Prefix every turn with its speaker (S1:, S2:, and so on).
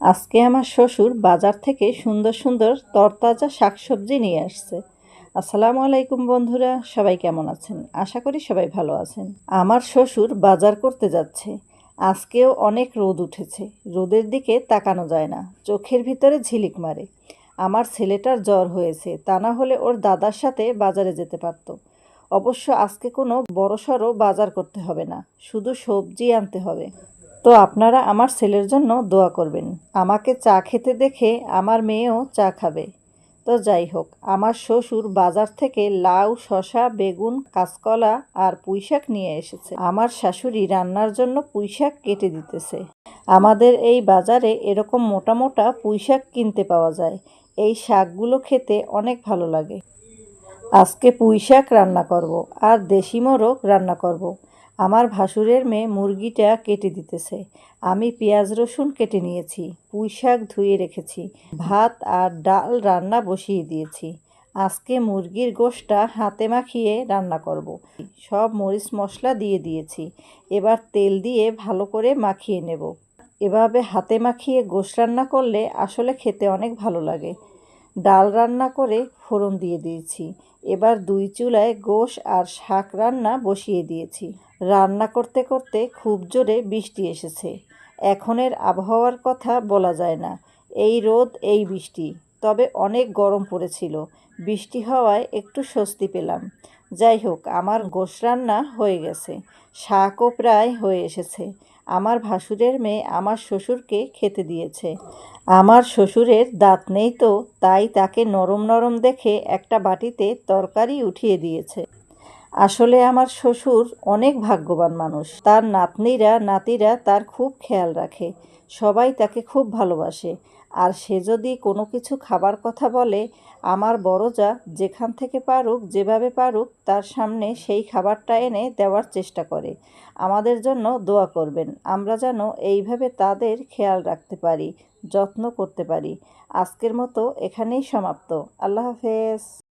S1: আজকে আমার শ্বশুর বাজার থেকে সুন্দর সুন্দর তরতাজা শাকসবজি নিয়ে আসছে। আসসালামু আলাইকুম বন্ধুরা, সবাই কেমন আছেন? আশা করি সবাই ভালো আছেন। আমার শ্বশুর বাজার করতে যাচ্ছে। আজকেও অনেক রোদ উঠেছে। রোদের দিকে তাকানো যায় না। চোখের ভিতরে ঝিলিক মারে। আমার ছেলেটার জ্বর হয়েছে। তা না হলে ওর দাদার সাথে বাজারে যেতে পারতো। অবশ্য আজকে কোনো বড়সড় বাজার করতে হবে না। শুধু সবজি আনতে হবে। তো আপনারা আমার ছেলের জন্য দোয়া করবেন। আমাকে চা খেতে দেখে আমার মেয়েও চা খাবে। তো যাই হোক, আমার শ্বশুর বাজার থেকে লাউ, শসা, বেগুন, কাঁচকলা আর পুঁইশাক নিয়ে এসেছে। আমার শাশুড়ি রান্নার জন্য পুঁইশাক কেটে দিতেছে। আমাদের এই বাজারে এরকম মোটা মোটা পুঁইশাক কিনতে পাওয়া যায়। এই শাকগুলো খেতে অনেক ভালো লাগে। আজকে পুঁই শাক রান্না করব আর দেশি মোরগ রান্না করব। আমার ভাসুরের মেয়ে মুরগিটা কেটে দিতেছে। আমি পেঁয়াজ রসুন কেটে নিয়েছি, পুঁই শাক ধুয়ে রেখেছি, ভাত আর ডাল রান্না বসিয়ে দিয়েছি। আজকে মুরগির গোশটা হাতে মাখিয়ে রান্না করব। সব মরিচ মশলা দিয়ে দিয়েছি। এবার তেল দিয়ে ভালো করে মাখিয়ে নেব। এভাবে হাতে মাখিয়ে গোশ রান্না করলে আসলে খেতে অনেক ভালো লাগে। ডাল রান্না করে ফোড়ন দিয়ে দিয়েছি। এবার দুই চুলায় গোশ আর শাক রান্না বসিয়ে দিয়েছি। রান্না করতে করতে খুব জোরে বৃষ্টি এসেছে। এখনের আবহাওয়ার কথা বলা যায় না। এই রোদ, এই বৃষ্টি। তবে অনেক গরম পড়েছিল। বৃষ্টি হওয়ায় একটু স্বস্তি পেলাম। যাই হোক, আমার গোশ রান্না হয়ে গেছে। শাকও প্রায় হয়ে এসেছে। আমার ভাসুরের মেয়ে আমার শ্বশুরকে খেতে দিয়েছে। আমার শ্বশুরের দাঁত নেই তো, তাই তাকে নরম নরম দেখে একটা বাটিতে তরকারি উঠিয়ে দিয়েছে। আসলে আমার শ্বশুর অনেক ভাগ্যবান মানুষ। তার নাতনিরা, নাতিরা তার খুব খেয়াল রাখে। সবাই তাকে খুব ভালোবাসে। আর সে যদি কোনো কিছু খাবার কথা বলে, আমার বড় যা, যেখান থেকে পারুক, যেভাবে পারুক, তার সামনে সেই খাবারটা এনে দেওয়ার চেষ্টা করে। আমাদের জন্য দোয়া করবেন। আমরা যেন এইভাবে তাদের খেয়াল রাখতে পারি, যত্ন করতে পারি। আজকের মতো এখানেই সমাপ্ত। আল্লাহ হাফেজ।